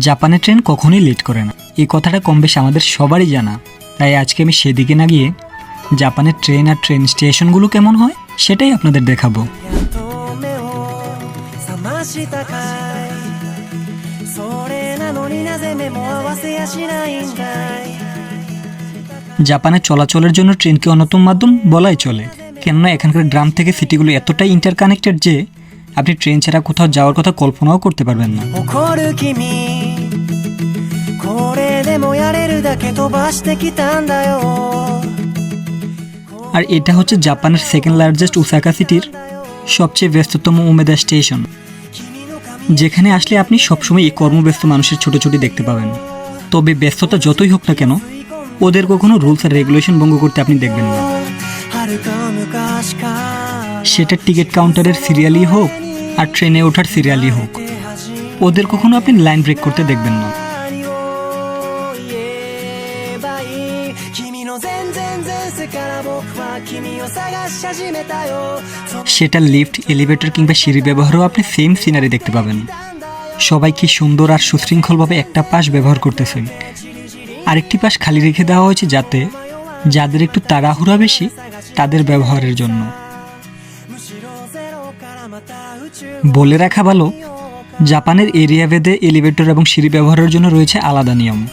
জাপানের ট্রেন কখনোই লেট করে না। এই কথাটা কম বেশি আমাদের সবারই জানা। তাই আজকে আমি সেদিকে না গিয়ে জাপানের ট্রেন আর ট্রেন স্টেশনগুলো কেমন হয় সেটাই আপনাদের দেখাবো। জাপানে চলাচলের জন্য ট্রেনকে অন্যতম মাধ্যম বলাই চলে। কেননা এখানকার গ্রাম থেকে সিটিগুলো এতটাই ইন্টারকানেক্টেড যে আপনি ট্রেন ছাড়া কোথাও যাওয়ার কথা কল্পনাও করতে পারবেন না। これでもやれるだけ飛ばしてきたんだよ আর এটা হচ্ছে জাপানের সেকেন্ড লার্জেস্ট উসাকা সিটির সবচেয়ে ব্যস্ততম উমেদা স্টেশন 君の髪 যেখানে আসলে আপনি সবসময় এই কর্মব্যস্ত মানুষের ছোট ছোটি দেখতে পাবেন তবে ব্যস্ততা যতই হোক না কেন ওদের কখনো রুলস আর রেগুলেশন ভঙ্গ করতে আপনি দেখবেন না 遥か昔から সেটা টিকিট কাউন্টারের সিরিয়ালই হোক আর ট্রেনে ওঠার সিরিয়ালই হোক 始 ওদের কখনো আপনি লাইন ব্রেক করতে দেখবেন না সেটা লিফট, এলিভেটর কিংবা সিঁড়ি ব্যবহারও আপনি সেম সিনারি দেখতে পাবেন। সবাই কি সুন্দর আর সুশৃঙ্খলভাবে একটা পাশ ব্যবহার করতেছেন আরেকটি পাশ খালি রেখে দেওয়া হয়েছে যাতে যাদের একটু তাড়াহুড়া বেশি তাদের ব্যবহারের জন্য। বলে রাখা ভালো, জাপানের এরিয়া ভেদে এলিভেটর এবং সিঁড়ি ব্যবহারের জন্য রয়েছে আলাদা নিয়ম।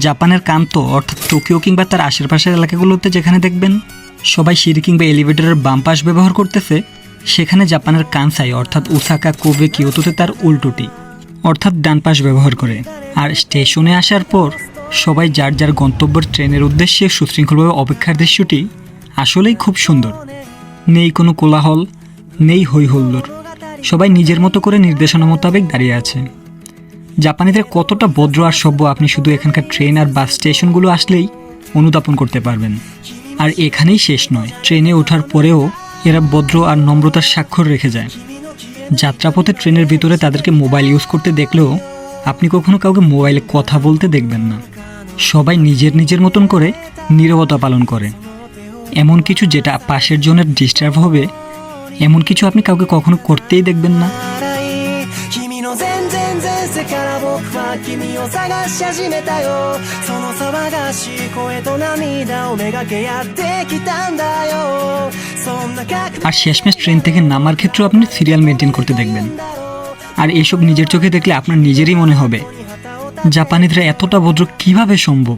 জাপানের কান্ত, অর্থাৎ টোকিও কিংবা তার আশেপাশের এলাকাগুলোতে যেখানে দেখবেন সবাই সিঁড়ি কিংবা এলিভেটরের বাম পাশ ব্যবহার করতেছে, সেখানে জাপানের কানসাই, অর্থাৎ উসাকা, কোবে, কিয়োতোতে তার উল্টোটি, অর্থাৎ ডান পাশ ব্যবহার করে। আর স্টেশনে আসার পর সবাই যার যার গন্তব্যের ট্রেনের উদ্দেশ্যে সুশৃঙ্খলভাবে অপেক্ষার দৃশ্যটি আসলেই খুব সুন্দর। নেই কোনো কোলাহল, নেই হই হুল্লোড় সবাই নিজের মতো করে নির্দেশনা মোতাবেক দাঁড়িয়ে আছে। জাপানিদের কতটা ভদ্র আর সভ্য আপনি শুধু এখানকার ট্রেন আর বাস স্টেশনগুলো আসলেই অনুদাপন করতে পারবেন। আর এখানেই শেষ নয়, ট্রেনে ওঠার পরেও এরা ভদ্র আর নম্রতার স্বাক্ষর রেখে যায়। যাত্রাপথে ট্রেনের ভিতরে তাদেরকে মোবাইল ইউজ করতে দেখলেও আপনি কখনো কাউকে মোবাইলে কথা বলতে দেখবেন না। সবাই নিজের নিজের মতন করে নীরবতা পালন করে। এমন কিছু যেটা পাশের জনের ডিস্টার্ব হবে, এমন কিছু আপনি কাউকে কখনো করতেই দেখবেন না। 前世から僕は君を探し始めたよその騒がしい声と涙をめがけやってきたんだよそんな覚悟 আর শেষমেশ ট্রেন থেকে নামার ক্ষেত্রেও আপনি সিরিয়াল মেনটেন করতে দেখবেন আর এসব নিজের চোখে দেখলে আপনার নিজেরই মনে হবে জাপানিরা এতটা ভদ্র কিভাবে সম্ভব